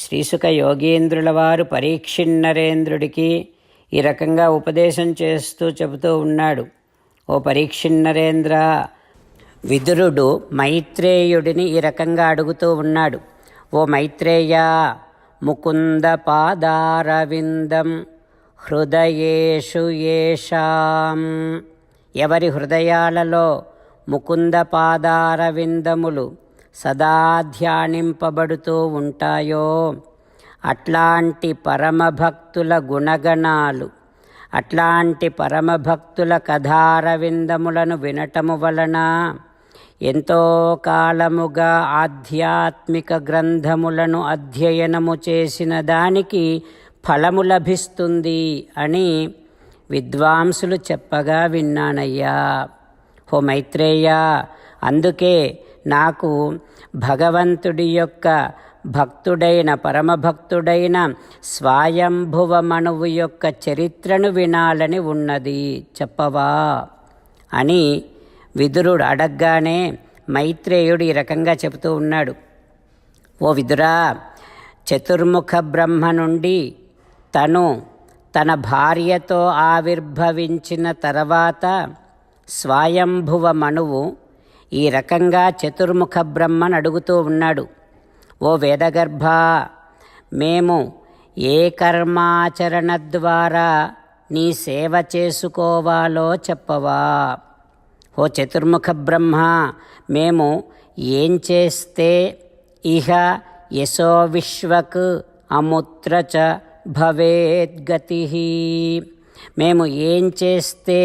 శ్రీసుక యోగీంద్రుల వారు పరీక్షిన్నరేంద్రుడికి ఈ రకంగా ఉపదేశం చేస్తూ చెబుతూ ఉన్నాడు. ఓ పరీక్షిన్నరేంద్ర విదురుడు మైత్రేయుడిని ఈ రకంగా అడుగుతూ ఉన్నాడు. ఓ మైత్రేయ! ముకుంద పాదారవిందం హృదయేషు ఏషాం! ఎవరి హృదయాలలో ముకుంద పాదారవిందములు సదా ధ్యానింపబడుతూ ఉంటాయో. అట్లాంటి పరమభక్తుల గుణగణాలు అట్లాంటి పరమభక్తుల కథారవిందములను వినటము వలన ఎంతో కాలముగా ఆధ్యాత్మిక గ్రంథములను అధ్యయనము చేసిన దానికి ఫలము లభిస్తుంది అని విద్వాంసులు చెప్పగా విన్నానయ్యా. హో మైత్రేయ అందుకే నాకు భగవంతుడి యొక్క భక్తుడైన పరమభక్తుడైన స్వాయంభువ మనువు యొక్క చరిత్రను వినాలని ఉన్నది చెప్పవా? అని విదురుడు అడగ్గానే మైత్రేయుడు ఈ రకంగా చెబుతూ ఉన్నాడు. ఓ విదురా చతుర్ముఖ బ్రహ్మ నుండి తను తన భార్యతో ఆవిర్భవించిన తర్వాత స్వయంభువ మనువు ఈ రకంగా చతుర్ముఖ బ్రహ్మను అడుగుతూ ఉన్నాడు. ఓ వేదగర్భ మేము ఏ కర్మాచరణ ద్వారా నీ సేవ చేసుకోవాలో చెప్పవా? ఓ చతుర్ముఖ బ్రహ్మ మేము ఏం చేస్తే ఇహ యశో విశ్వక్ అముత్ర చ భవేద్గతి. మేము ఏం చేస్తే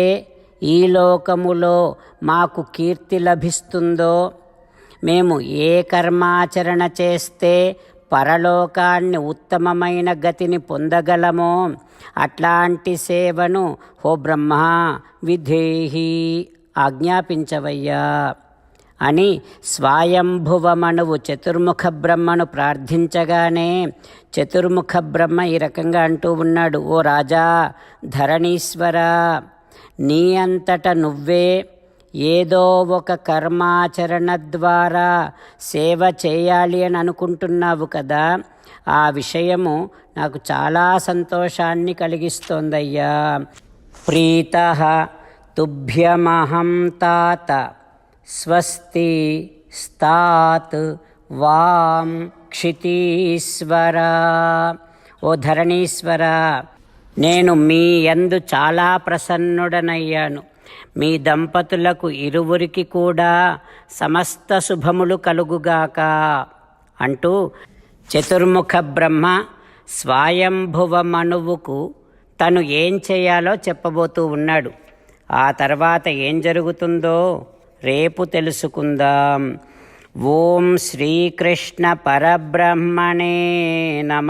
ఈ లోకములో మాకు కీర్తి లభిస్తుందో మేము ఏ కర్మాచరణ చేస్తే పరలోకాన్ని ఉత్తమమైన గతిని పొందగలమో అట్లాంటి సేవను హో బ్రహ్మ విధేహి ఆజ్ఞాపించవయ్యా. అని స్వాయంభువమణువు చతుర్ముఖ బ్రహ్మను ప్రార్థించగానే చతుర్ముఖ బ్రహ్మ ఈ రకంగా అంటూ ఉన్నాడు ఓ రాజా ధరణీశ్వర నీ అంతట నువ్వే ఏదో ఒక కర్మాచరణ ద్వారా సేవ చేయాలి అని అనుకుంటున్నావు కదా. ఆ విషయము నాకు చాలా సంతోషాన్ని కలిగిస్తోందయ్యా. ప్రీత తుభ్యమహం తాత స్వస్తి స్తాత్ వాం క్షితీశ్వర. ఓ ధరణీశ్వర నేను మీ యందు చాలా ప్రసన్నుడనయ్యాను. మీ దంపతులకు ఇరువురికి కూడా సమస్త శుభములు కలుగుగాక అంటూ చతుర్ముఖ బ్రహ్మ స్వయంభువ మనువుకు తను ఏం చేయాలో చెప్పబోతూ ఉన్నాడు. ఆ తర్వాత ఏం జరుగుతుందో రేపు తెలుసుకుందాం. ఓం శ్రీకృష్ణ పరబ్రహ్మణే నమ.